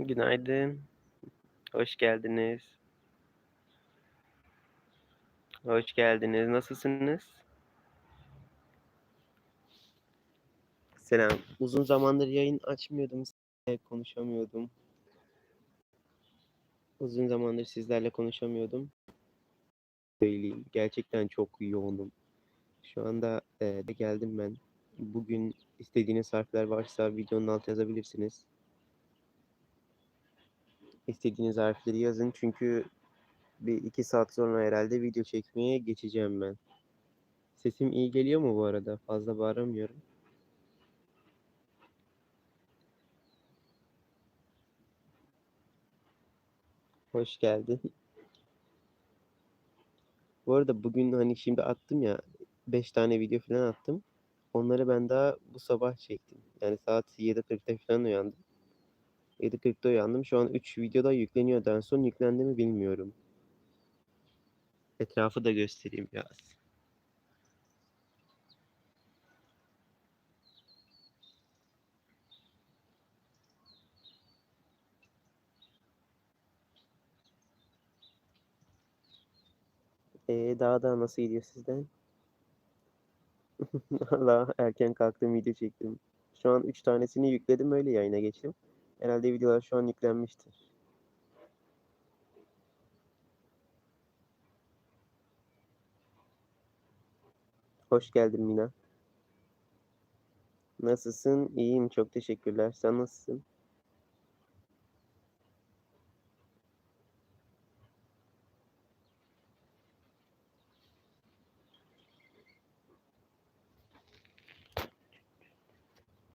Günaydın. Hoş geldiniz. Hoş geldiniz. Nasılsınız? Selam. Uzun zamandır yayın açmıyordum. Sizlerle konuşamıyordum. Uzun zamandır sizlerle konuşamıyordum. Söyleyeyim. Gerçekten çok yoğunum. Şu anda e, geldim ben. Bugün istediğiniz harfler varsa videonun altına yazabilirsiniz. İstediğiniz harfleri yazın çünkü bir iki saat sonra herhalde video çekmeye geçeceğim ben. Sesim iyi geliyor mu bu arada? Fazla bağıramıyorum. Hoş geldin. Bu arada bugün hani şimdi attım ya 5 tane video falan attım. Onları ben daha bu sabah çektim. Yani saat 7.40'da falan uyandım. 7.40'da uyandım. Şu an 3 videoda yükleniyor. En son yüklendi mi bilmiyorum. Etrafı da göstereyim biraz. Ee, daha da nasıl gidiyor sizden? Valla erken kalktım video çektim. Şu an 3 tanesini yükledim öyle yayına geçtim. Herhalde videolar şu an yüklenmiştir. Hoş geldin Mina. Nasılsın? İyiyim çok teşekkürler. Sen nasılsın?